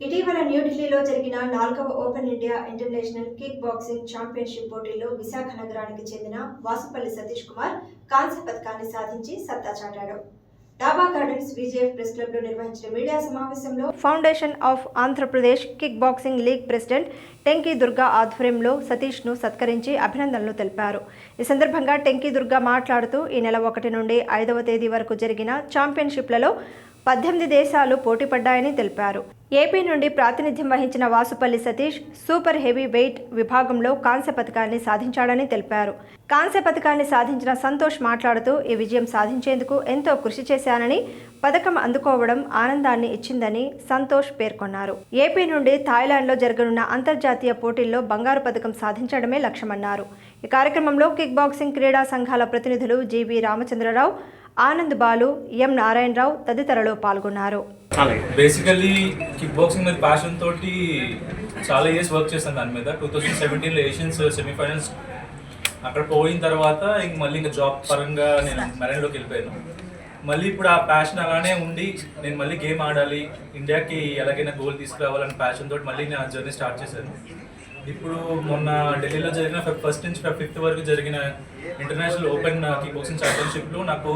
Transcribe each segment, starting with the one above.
ఇటీవల న్యూఢిల్లీలో జరిగిన నాలుగవ open India international kick boxing championship పోటీలో విశాఖ నగరానికి చెందిన వాసుపల్లి సతీష్ కుమార్ కాంస్య పథకాన్ని సాధించి సత్తా చాటాడు. డాబా గార్డెన్స్ విజేఎఫ్ ప్రెస్ క్లబ్లో నిర్వహించిన మీడియా సమావేశంలో foundation of Andhra Pradesh kick boxing league president Tenki Durga ఆధ్వర్యంలో సతీష్ను సత్కరించి అభినందనలు తెలిపారు. ఈ సందర్భంగా టెంకీ దుర్గా మాట్లాడుతూ ఈ నెల ఒకటి నుండి ఐదవ తేదీ వరకు జరిగిన ఛాంపియన్షిప్లలో పద్దెనిమిది దేశాలు పోటీపడ్డాయని తెలిపారు. ఏపీ నుండి ప్రాతినిధ్యం వహించిన Vasupalli Satish super heavy weight విభాగంలో కాంస్య పథకాన్ని సాధించాడని తెలిపారు. కాంస్య పథకాన్ని సాధించిన సంతోష్ మాట్లాడుతూ ఈ విజయం సాధించేందుకు ఎంతో కృషి చేశానని పథకం అందుకోవడం ఆనందాన్ని ఇచ్చిందని సంతోష్ పేర్కొన్నారు. ఏపీ నుండి థాయిలాండ్లో జరగనున్న అంతర్జాతీయ పోటీల్లో బంగారు పథకం సాధించడమే లక్ష్యమన్నారు. ఈ కార్యక్రమంలో కిక్ బాక్సింగ్ క్రీడా సంఘాల ప్రతినిధులు జీవి రామచంద్రరావు ఆనంద్ బాలు ఎం నారాయణరావు తదితరులు పాల్గొన్నారు. బేసికల్లీ కిక్ బాక్సింగ్ మీద ప్యాషన్ తోటి చాలా ఇయర్స్ వర్క్ చేశాను దాని మీద. టూ థౌసండ్ సెవెంటీన్లో ఏషియన్స్ సెమీఫైనల్స్ అక్కడ పోయిన తర్వాత ఇంక మళ్ళీ ఇంకా జాబ్ పరంగా నేను మెరైన్లోకి వెళ్ళిపోయాను. మళ్ళీ ఇప్పుడు ఆ ప్యాషన్ అలానే ఉండి నేను మళ్ళీ గేమ్ ఆడాలి. ఇండియాకి ఎలాగైనా గోల్ తీసుకురావాలని ప్యాషన్ తోటి మళ్ళీ నా జర్నీ స్టార్ట్ చేశాను. ఇప్పుడు మొన్న ఢిల్లీలో జరిగిన ఫస్ట్ నుంచి ఫిఫ్త్ వరకు జరిగిన ఇంటర్నేషనల్ ఓపెన్ కిక్ బాక్సింగ్ ఛాంపియన్షిప్లో నాకు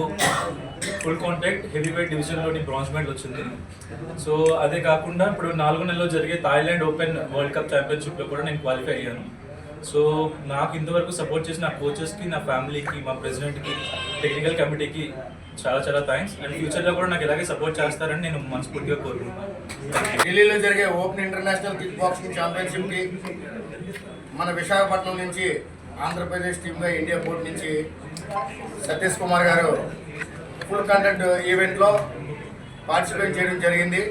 ఫుల్ కాంటాక్ట్ హెవీ వెయిట్ డివిజన్లోని బ్రాంజ్ మెడల్ వచ్చింది. సో అదే కాకుండా ఇప్పుడు నాలుగు నెలలో జరిగే థాయిలాండ్ ఓపెన్ వరల్డ్ కప్ ఛాంపియన్షిప్లో కూడా నేను క్వాలిఫై అయ్యాను. సో నాకు ఇంతవరకు సపోర్ట్ చేసిన నా కోచెస్కి నా ఫ్యామిలీకి మా ప్రెసిడెంట్కి టెక్నికల్ కమిటీకి చాలా చాలా థ్యాంక్స్ అండ్ ఫ్యూచర్లో కూడా నాకు ఇలాగే సపోర్ట్ చేస్తారని నేను మనస్ఫూర్తిగా కోరుకుంటున్నాను. ఢిల్లీలో జరిగే ఓపెన్ ఇంటర్నేషనల్ కిక్ బాక్సింగ్ ఛాంపియన్షిప్కి మన విశాఖపట్నం నుంచి ఆంధ్రప్రదేశ్ టీమ్గా ఇండియా బోర్డు నుంచి సతీష్ కుమార్ గారు ఫుల్ కంటెంట్ ఈవెంట్లో పార్టిసిపేట్ చేయడం జరిగింది.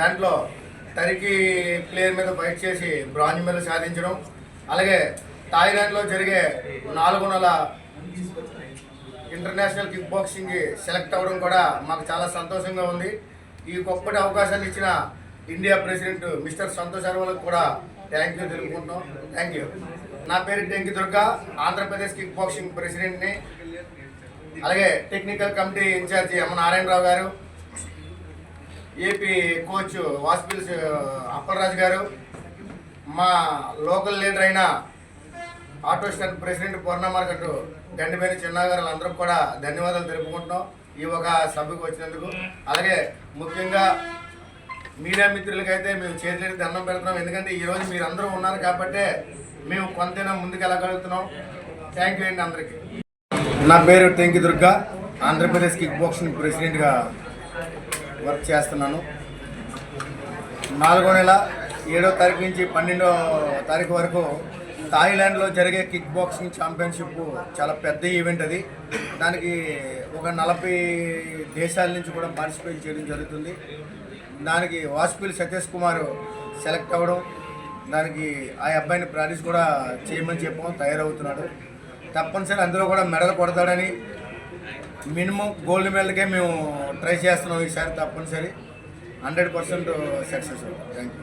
దాంట్లో తరికి ప్లేయర్ మీద ఫైట్ చేసి బ్రాంజ్ మెడల్ సాధించడం అలాగే థాయిలాండ్లో జరిగే నాలుగు నెలల ఇంటర్నేషనల్ కిక్ బాక్సింగ్ సెలెక్ట్ అవ్వడం కూడా మాకు చాలా సంతోషంగా ఉంది. ఈ గొప్పటి అవకాశాన్ని ఇచ్చిన ఇండియా ప్రెసిడెంట్ మిస్టర్ సంతోష్ అర్వాలకు కూడా థ్యాంక్ యూ తెలుపుకుంటున్నాం. Thank you. నా పేరు టెంకి దుర్గా ఆంధ్రప్రదేశ్ కిక్ బాక్సింగ్ ప్రెసిడెంట్ని. అలాగే technical committee in charge M Narayanarao గారు ఏపీ కోచ్ వాస్పిల్స్ అప్పలరాజు గారు మా లోకల్ లీడర్ అయిన auto stand president Purna market గండిపేని చిన్నగారు అందరూ కూడా ధన్యవాదాలు తెలుపుకుంటున్నాం ఈ ఒక సభకు వచ్చినందుకు. అలాగే ముఖ్యంగా మీడియా మిత్రులకైతే మేము చేతులెత్తి దండం పెడుతున్నాం. ఎందుకంటే ఈరోజు మీరు అందరూ ఉన్నారు కాబట్టే మేము కొంతైనా ముందుకు వెళ్ళగలుగుతున్నాం. థ్యాంక్ యూ అండి అందరికీ. నా పేరు టెంకి దుర్గా. ఆంధ్రప్రదేశ్ కిక్ బాక్సింగ్ ప్రెసిడెంట్గా వర్క్ చేస్తున్నాను. నాలుగో నెల ఏడో తారీఖు నుంచి పన్నెండో తారీఖు వరకు థాయిలాండ్లో జరిగే కిక్ బాక్సింగ్ ఛాంపియన్షిప్ చాలా పెద్ద ఈవెంట్ అది. దానికి ఒక నలభై దేశాల నుంచి కూడా పార్టిసిపేట్ చేయడం జరుగుతుంది. దానికి వాసుపల్లి సతీష్ కుమార్ సెలెక్ట్ అవ్వడం దానికి ఆ అబ్బాయిని ప్రాక్టీస్ కూడా చేయమని చెప్పడం తయారవుతున్నాడు. తప్పనిసరి అందులో కూడా మెడల్ కొడతాడని మినిమం గోల్డ్ మెడల్కే మేము ట్రై చేస్తున్నాం ఈసారి తప్పనిసరి. Hundred percent success. Thank you